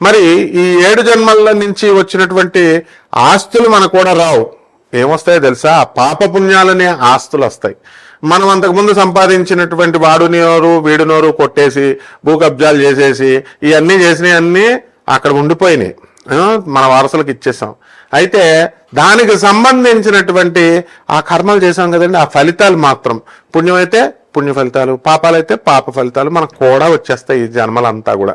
మరి ఈ ఏడు జన్మల నుంచి వచ్చినటువంటి ఆస్తులు మనకు కూడా రావు. ఏమొస్తాయో తెలుసా? పాప పుణ్యాలనే ఆస్తులు వస్తాయి మనం అంతకుముందు సంపాదించినటువంటి వాడు నోరు వీడు నోరు కొట్టేసి భూ కబ్జాలు చేసేసి ఇవన్నీ చేసినవన్నీ అక్కడ ఉండిపోయినాయి. మన వారసులకు ఇచ్చేసాం. అయితే దానికి సంబంధించినటువంటి ఆ కర్మలు చేసాం కదండి. ఆ ఫలితాలు మాత్రం. పుణ్యం అయితే పుణ్య ఫలితాలు పాపాలైతే పాప ఫలితాలు మనకు కూడా వచ్చేస్తాయి ఈ జన్మలంతా కూడా.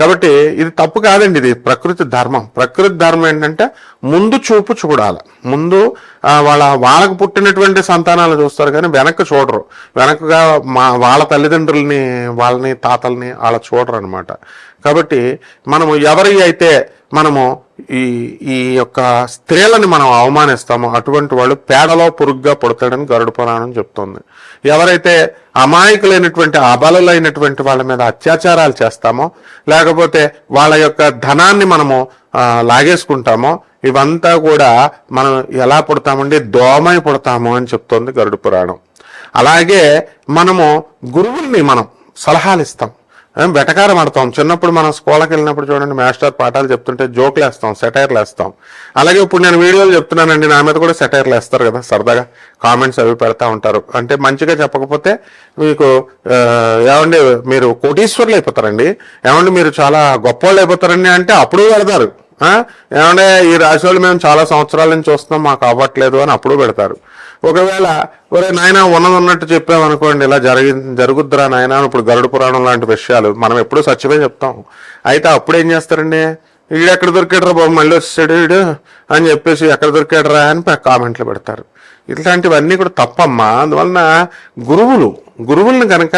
కాబట్టి ఇది తప్పు కాదండి ఇది ప్రకృతి ధర్మం. ప్రకృతి ధర్మం ఏంటంటే ముందు చూపు చూడాలి. ముందు వాళ్ళ వాళ్ళకు పుట్టినటువంటి సంతానాలు చూస్తారు కానీ వెనక్కి చూడరు. వెనకగా మా వాళ్ళ తల్లిదండ్రుల్ని వాళ్ళని తాతల్ని వాళ్ళ చూడరు అనమాట కాబట్టి మనము ఎవరి అయితే మనము ఈ ఈ యొక్క స్త్రీలని మనం అవమానిస్తామో అటువంటి వాళ్ళు పేడలో పురుగ్గా పుడతాడని గరుడు పురాణం చెప్తుంది. ఎవరైతే అమాయకులైనటువంటి అబలులైనటువంటి వాళ్ళ మీద అత్యాచారాలు చేస్తామో లేకపోతే వాళ్ళ యొక్క ధనాన్ని మనము లాగేసుకుంటామో ఇవంతా కూడా మనం ఎలా పుడతామండి? దోమై పుడతాము అని చెప్తోంది గరుడు పురాణం. అలాగే మనము గురువుల్ని మనం సలహాలు ఇస్తాం వెటకారం ఆడతాం. చిన్నప్పుడు మనం స్కూల్కి వెళ్ళినప్పుడు చూడండి మాస్టర్ పాఠాలు చెప్తుంటే జోక్లు వేస్తాం సెటైర్లు వేస్తాం. అలాగే ఇప్పుడు నేను వీడియోలు చెప్తున్నానండి నా మీద కూడా సెటైర్లు వేస్తారు కదా సరదాగా కామెంట్స్ అవి పెడతా ఉంటారు. అంటే మంచిగా చెప్పకపోతే మీకు ఏమండి మీరు కోటీశ్వర్లు అయిపోతారండి. ఏమండి మీరు చాలా గొప్పవాళ్ళు అయిపోతారండి అంటే అప్పుడు పెడతారు. ఏమంటే ఈ రాశి వాళ్ళు మేము చాలా సంవత్సరాల నుంచి చూస్తున్నాం మాకు అవ్వట్లేదు అని అప్పుడు పెడతారు. ఒకవేళ ఒరే నాయన ఉన్నది ఉన్నట్టు చెప్పామనుకోండి ఇలా జరిగి జరుగుద్దురా నాయన ఇప్పుడు గరుడు పురాణం లాంటి విషయాలు మనం ఎప్పుడూ సత్యమే చెప్తాం. అయితే అప్పుడు ఏం చేస్తారండి? వీడు ఎక్కడ దొరికాడరా బాబు మళ్ళీ వచ్చాడు వీడు అని చెప్పేసి ఎక్కడ దొరికాడరా అని కామెంట్లు పెడతారు. ఇట్లాంటివన్నీ కూడా తప్పమ్మా. అందువలన గురువులు గురువులను కనుక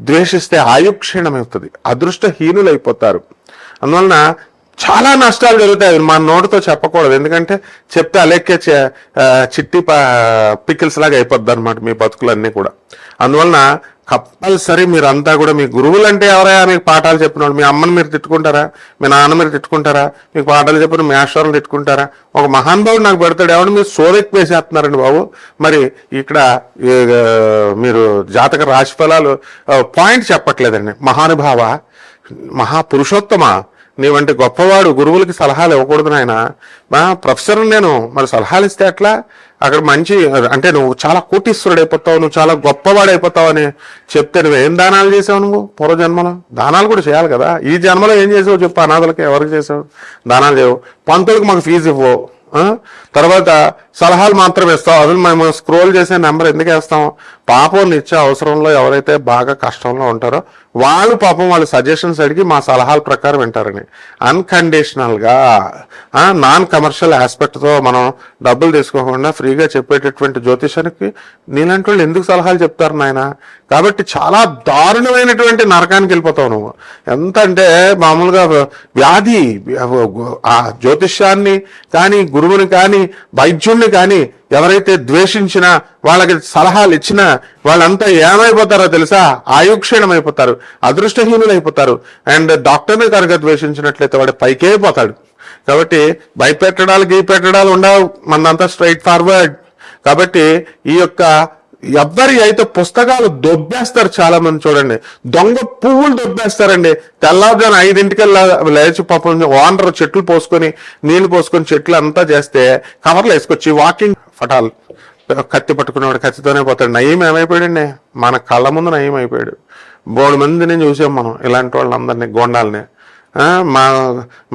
ద్వేషిస్తే ఆయుక్షీణమవుతుంది అదృష్టహీనులు అయిపోతారు అందువలన చాలా నష్టాలు జరుగుతాయి. అవి మన నోటితో చెప్పకూడదు. ఎందుకంటే చెప్తే అలెక్కే చే- చిట్టి పికిల్స్ లాగా అయిపోద్ది అనమాట మీ బతుకులన్నీ కూడా. అందువలన కంపల్సరీ మీరంతా కూడా మీ గురువులు అంటే ఎవరైనా మీకు పాఠాలు చెప్పిన వాళ్ళు మీ అమ్మని మీరు తిట్టుకుంటారా? మీ నాన్న మీరు తిట్టుకుంటారా? మీకు పాఠాలు చెప్పిన మీ ఆశ్వరం తిట్టుకుంటారా? ఒక మహానుభావుడు నాకు పెడతాడు. ఎవరు మీరు సోరెక్ వేసేస్తున్నారండి బాబు. మరి ఇక్కడ మీరు జాతక రాశి ఫలాలు పాయింట్ చెప్పట్లేదండి. మహానుభావ మహాపురుషోత్తమ నీ వంటి గొప్పవాడు గురువులకి సలహాలు ఇవ్వకూడదు నాయన. మా ప్రొఫెసర్ నేను మరి సలహాలు ఇస్తే ఎట్లా? అక్కడ మంచి అంటే నువ్వు చాలా కోటీశ్వరుడు అయిపోతావు నువ్వు చాలా గొప్పవాడు అయిపోతావు అని చెప్తే నువ్వు ఏం దానాలు చేసావు నువ్వు పూర్వజన్మలో? దానాలు కూడా చేయాలి కదా. ఈ జన్మలో ఏం చేసావు చెప్పు అనాథలకి ఎవరికి చేసావు? దానాలు చేయవు పంతులకు మాకు ఫీజు ఇవ్వవు తర్వాత సలహాలు మాత్రం ఇస్తాం అసలు మేము స్క్రోల్ చేసే నెంబర్ ఎందుకు వేస్తాం? పాపం నిత్య అవసరంలో ఎవరైతే బాగా కష్టంలో ఉంటారో వాళ్ళు పాపం వాళ్ళ సజెషన్స్ అడిగి మా సలహాల ప్రకారం వింటారని. అన్కండిషనల్గా నాన్ కమర్షియల్ ఆస్పెక్ట్తో మనం డబ్బులు తీసుకోకుండా ఫ్రీగా చెప్పేటటువంటి జ్యోతిషానికి నీలాంటి వాళ్ళు ఎందుకు సలహాలు చెప్తారు నాయన? కాబట్టి చాలా దారుణమైనటువంటి నరకానికి వెళ్ళిపోతావు నువ్వు. ఎంత అంటే మామూలుగా వ్యాధి ఆ జ్యోతిష్యాన్ని కానీ గురువుని కానీ వైద్యుణ్ణి కానీ ఎవరైతే ద్వేషించినా వాళ్ళకి సలహాలు ఇచ్చినా వాళ్ళంతా ఏమైపోతారో తెలుసా? ఆయుక్షీణమైపోతారు అదృష్టహీనులైపోతారు. అదృష్టహీనులు అయిపోతారు అండ్ డాక్టర్ని కనుక ద్వేషించినట్లయితే వాడు పైకే పోతాడు కాబట్టి భయపెట్టడాలు గీ పెట్టడాలు ఉండవు. మనంతా స్ట్రైట్ ఫార్వర్డ్. కాబట్టి ఈ యొక్క ఎవరి అయితే పుస్తకాలు దొబ్బేస్తారు చాలా మంది చూడండి. దొంగ పువ్వులు దొబ్బేస్తారండి. తెల్లారుజాను ఐదింటికల్లా లేచి పాపం ఓనర్ చెట్లు పోసుకొని నీళ్ళు పోసుకొని చెట్లు అంతా చేస్తే కవర్లు వేసుకొచ్చి వాకింగ్ ఫటాలు కత్తి పట్టుకునేవాడు కత్తితోనే పోతాడు. నయం ఏమైపోయాడండి? మన కళ్ళ ముందు నయం అయిపోయాడు. బోడు మందిని చూసాం మనం ఇలాంటి వాళ్ళందరినీ గోండాలని. మా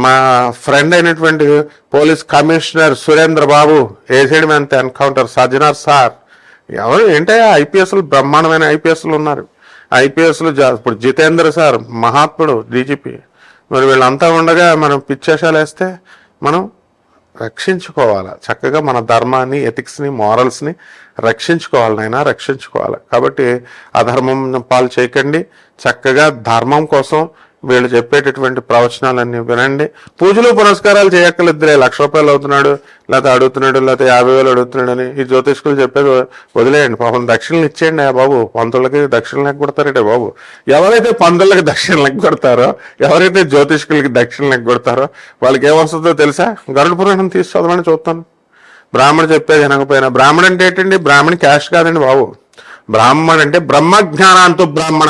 మా ఫ్రెండ్ అయినటువంటి పోలీస్ కమిషనర్ సురేంద్ర బాబు ఏసైడ్ మ్యాన్ ఎన్కౌంటర్? సజ్జనార్ సార్. ఎవరు ఏంటో ఐపీఎస్లు బ్రహ్మాండమైన ఐపీఎస్లు ఉన్నారు. ఐపీఎస్లు ఇప్పుడు జితేంద్ర సార్ మహాత్ముడు డీజీపీ. మరి వీళ్ళంతా ఉండగా మనం పిచ్చేషాలు వేస్తే మనం రక్షించుకోవాలి? చక్కగా మన ధర్మాన్ని ఎథిక్స్ని మారల్స్ని రక్షించుకోవాలి రక్షించుకోవాలి. కాబట్టి అధర్మం పాలు చేయకండి. చక్కగా ధర్మం కోసం వీళ్ళు చెప్పేటటువంటి ప్రవచనాలన్నీ వినండి. పూజలు పునస్కారాలు చేయక్కర్లేదురే లక్ష రూపాయలు అవుతున్నాడు లేకపోతే అడుగుతున్నాడు లేకపోతే యాభై వేలు అడుగుతున్నాడు అని ఈ జ్యోతిష్కులు చెప్పేది వదిలేయండి. పాపం దక్షిణలు ఇచ్చేయండి ఆ బాబు. పంతులకి దక్షిణలు లెక్క బాబు. ఎవరైతే పంతులకి దక్షిణ లెక్క కొడతారో ఎవరైతే జ్యోతిష్కులకి దక్షిణ లెక్క కొడతారో వాళ్ళకి ఏమొస్తుందో తెలుసా? గరుడ పురాణం తీసి చదవమని చూస్తాను. బ్రాహ్మణ చెప్పేది వినకపోయినా బ్రాహ్మణ అంటే ఏంటండి? బ్రాహ్మణ క్యాష్ కాదండి బాబు. బ్రాహ్మణ అంటే బ్రహ్మజ్ఞానాంతు బ్రాహ్మణ.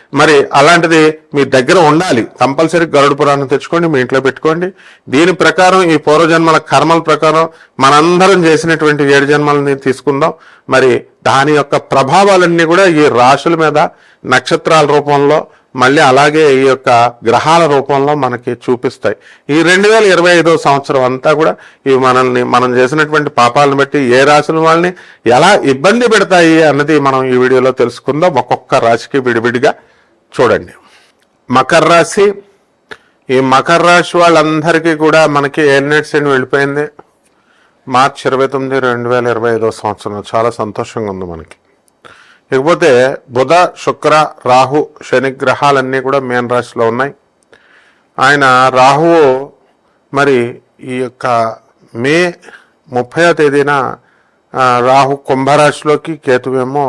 మరి అలాంటిది మీ దగ్గర ఉండాలి. కంపల్సరీ గరుడు పురాణం తెచ్చుకోండి మీ ఇంట్లో పెట్టుకోండి. దీని ప్రకారం ఈ పూర్వజన్మల కర్మల ప్రకారం మనందరం చేసినటువంటి ఏడు జన్మలని తీసుకుందాం. మరి దాని యొక్క ప్రభావాలన్నీ కూడా ఈ రాశుల మీద నక్షత్రాల రూపంలో మళ్ళీ అలాగే ఈ యొక్క గ్రహాల రూపంలో మనకి చూపిస్తాయి. ఈ రెండు వేల ఇరవై ఐదో సంవత్సరం అంతా కూడా ఇవి మనల్ని మనం చేసినటువంటి పాపాలను బట్టి ఏ రాశుల వాళ్ళని ఎలా ఇబ్బంది పెడతాయి అన్నది మనం ఈ వీడియోలో తెలుసుకుందాం. ఒక్కొక్క రాశికి విడివిడిగా చూడండి. మకర రాశి ఈ మకర రాశి వాళ్ళందరికీ కూడా మనకి ఎన్నెట్స్ అని వెళ్ళిపోయింది? మార్చి ఇరవై తొమ్మిది రెండు వేల ఇరవై ఐదో సంవత్సరం. చాలా సంతోషంగా ఉంది మనకి. ఇకపోతే బుధ శుక్ర రాహు శని గ్రహాలన్నీ కూడా మేన్ రాశిలో ఉన్నాయి. ఆయన రాహువు మరి ఈ యొక్క మే ముప్పై తేదీన రాహు కుంభరాశిలోకి కేతువేమో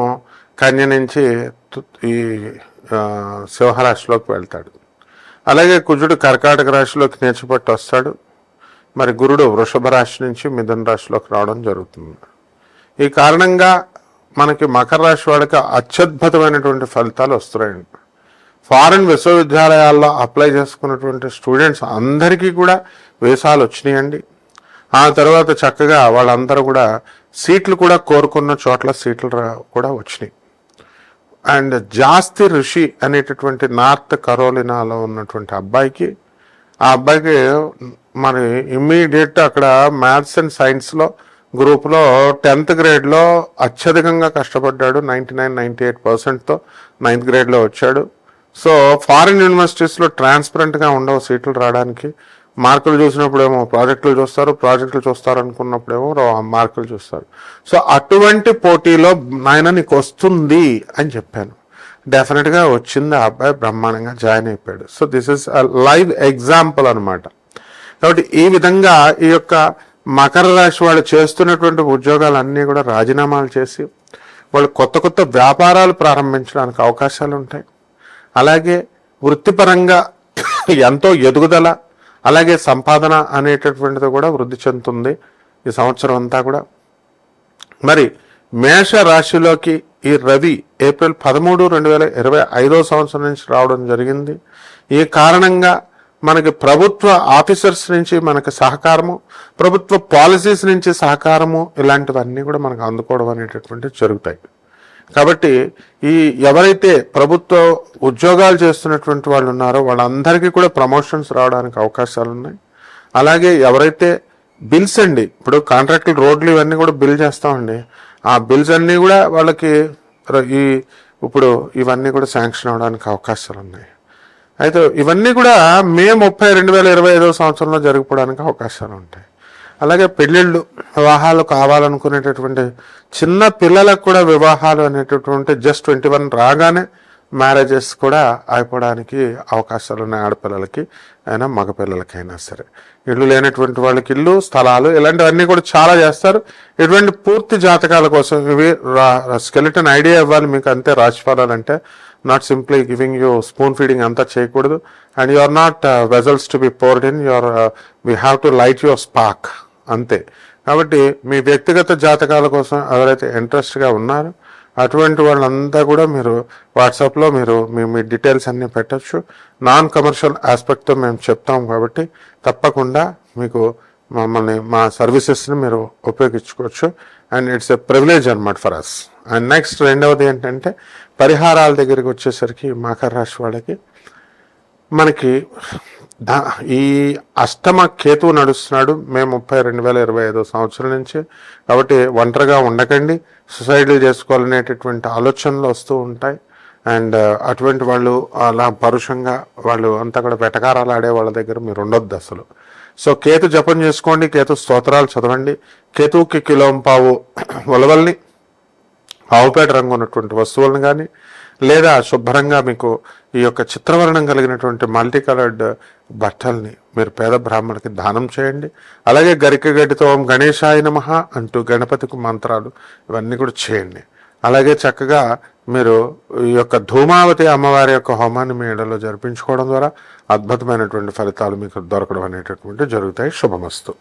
కన్య నుంచి ఈ సింహరాశిలోకి వెళ్తాడు. అలాగే కుజుడు కర్కాటక రాశిలోకి నేర్చిపట్టి వస్తాడు. మరి గురుడు వృషభ రాశి నుంచి మిథున రాశిలోకి రావడం జరుగుతుంది. ఈ కారణంగా మనకి మకర రాశి వాడికి అత్యద్భుతమైనటువంటి ఫలితాలు వస్తున్నాయండి ఫారిన్ విశ్వవిద్యాలయాల్లో అప్లై చేసుకున్నటువంటి స్టూడెంట్స్ అందరికీ కూడా వేసాలు వచ్చినాయండి. ఆ తర్వాత చక్కగా వాళ్ళందరూ కూడా సీట్లు కూడా కోరుకున్న చోట్ల సీట్లు రా- కూడా వచ్చినాయి. అండ్ జాస్తి ఋషి అనేటటువంటి నార్త్ కరోలినాలో ఉన్నటువంటి అబ్బాయికి ఆ అబ్బాయికి మరి ఇమ్మీడియట్ అక్కడ మ్యాథ్స్ అండ్ సైన్స్లో గ్రూప్లో టెన్త్ గ్రేడ్లో అత్యధికంగా కష్టపడ్డాడు. నైంటీ నైన్ నైంటీ ఎయిట్ పర్సెంట్తో నైన్త్ గ్రేడ్లో వచ్చాడు. సో ఫారిన్ యూనివర్సిటీస్లో ట్రాన్స్పరెంట్గా ఉండవు సీట్లు రావడానికి. మార్కులు చూసినప్పుడేమో ప్రాజెక్టులు చూస్తారు ప్రాజెక్టులు చూస్తారు అనుకున్నప్పుడేమో రా- మార్కులు చూస్తారు. సో అటువంటి పోటీలో నాయన నీకు వస్తుంది అని చెప్పాను. డెఫినెట్గా వచ్చింది ఆ అబ్బాయి బ్రహ్మాండంగా జాయిన్ అయిపోయాడు. So this is live example అనమాట కాబట్టి ఈ విధంగా ఈ యొక్క మకర రాశి వాళ్ళు చేస్తున్నటువంటి ఉద్యోగాలన్నీ కూడా రాజీనామాలు చేసి వాళ్ళు కొత్త కొత్త వ్యాపారాలు ప్రారంభించడానికి అవకాశాలు ఉంటాయి అలాగే వృత్తిపరంగా ఎంతో ఎదుగుదల అలాగే సంపాదన అనేటటువంటిది కూడా వృద్ధి చెందుతుంది ఈ సంవత్సరం అంతా కూడా. మరి మేష రాశిలోకి ఈ రవి ఏప్రిల్ పదమూడు రెండు వేల ఇరవై ఐదో సంవత్సరం నుంచి రావడం జరిగింది. ఈ కారణంగా మనకి ప్రభుత్వ ఆఫీసర్స్ నుంచి మనకి సహకారము ప్రభుత్వ పాలసీస్ నుంచి సహకారము ఇలాంటివన్నీ కూడా మనకు అందుకోవడం అనేటటువంటివి జరుగుతాయి. కాబట్టి ఈ ఎవరైతే ప్రభుత్వ ఉద్యోగాలు చేస్తున్నటువంటి వాళ్ళు ఉన్నారో వాళ్ళందరికీ కూడా ప్రమోషన్స్ రావడానికి అవకాశాలు ఉన్నాయి అలాగే ఎవరైతే బిల్స్ అండి ఇప్పుడు కాంట్రాక్టులు రోడ్లు ఇవన్నీ కూడా బిల్ చేస్తామండి. ఆ బిల్స్ అన్నీ కూడా వాళ్ళకి ఈ ఇప్పుడు ఇవన్నీ కూడా శాంక్షన్ అవడానికి అవకాశాలు ఉన్నాయి అయితే ఇవన్నీ కూడా మే ముప్పై రెండు వేల ఇరవై ఐదో సంవత్సరంలో జరిగిపోవడానికి అవకాశాలు ఉంటాయి అలాగే పెళ్ళిళ్ళు వివాహాలు కావాలనుకునేటటువంటి చిన్న పిల్లలకు కూడా వివాహాలు అనేటటువంటి జస్ట్ ట్వంటీ వన్ రాగానే మ్యారేజెస్ కూడా అయిపోవడానికి అవకాశాలు ఉన్నాయి ఆడపిల్లలకి అయినా మగపిల్లలకైనా సరే. ఇల్లు లేనటువంటి వాళ్ళకి ఇల్లు స్థలాలు ఇలాంటివన్నీ కూడా చాలా చేస్తారు. ఇటువంటి పూర్తి జాతకాల కోసం ఇవి స్కెలిటన్ ఐడియా ఇవ్వాలి మీకు అంతే రాశిఫలాలు అంటే. Not simply giving you spoon feeding అంతా చేయకూడదు. And you are not vessels to be poured in your we have to light your spark అంతే. కాబట్టి మీ వ్యక్తిగత జాతకాల కోసం ఎవరైతే ఇంట్రెస్ట్గా ఉన్నారో అటువంటి వాళ్ళంతా కూడా మీరు వాట్సాప్లో మీరు మీ మీ డీటెయిల్స్ అన్నీ పెట్టచ్చు. నాన్ కమర్షియల్ ఆస్పెక్ట్తో మేము చెప్తాం కాబట్టి తప్పకుండా మీకు మమ్మల్ని మా సర్వీసెస్ని మీరు ఉపయోగించుకోవచ్చు. అండ్ ఇట్స్ ఎ ప్రివిలేజ్ అనమాట ఫర్ అస్. అండ్ నెక్స్ట్ రెండవది ఏంటంటే పరిహారాల దగ్గరికి వచ్చేసరికి మకర రాశి వాళ్ళకి మనకి ఈ అష్టమ కేతువు నడుస్తున్నాడు. మే ముప్పై రెండు వేల ఇరవై ఐదో సంవత్సరం నుంచి. కాబట్టి ఒంటరిగా ఉండకండి. సుసైడ్లు చేసుకోవాలనేటటువంటి ఆలోచనలు వస్తూ ఉంటాయి. అండ్ uh, అటువంటి వాళ్ళు అలా పరుషంగా వాళ్ళు అంతా కూడా వెటకారాలు ఆడే వాళ్ళ దగ్గర మీరు ఉండొద్దు అసలు. సో కేతు జపం చేసుకోండి. కేతు స్తోత్రాలు చదవండి. కేతువుకి కిలోంపావు ఉలవల్ని ఆవుపేట రంగు ఉన్నటువంటి వస్తువులను కానీ లేదా శుభ్రంగా మీకు ఈ యొక్క చిత్రవర్ణం కలిగినటువంటి మల్టీ కలర్డ్ బట్టల్ని మీరు పేద బ్రాహ్మణకి దానం చేయండి. అలాగే గరిక గడ్డితో ఓం గణేశాయ నమ అంటూ గణపతికి మంత్రాలు ఇవన్నీ కూడా చేయండి. అలాగే చక్కగా మీరు ఈ యొక్క ధూమావతి అమ్మవారి యొక్క హోమాన్ని మీ ఇళ్ళలో జరిపించుకోవడం ద్వారా అద్భుతమైనటువంటి ఫలితాలు మీకు దొరకడం అనేటటువంటి జరుగుతాయి. శుభమస్తు.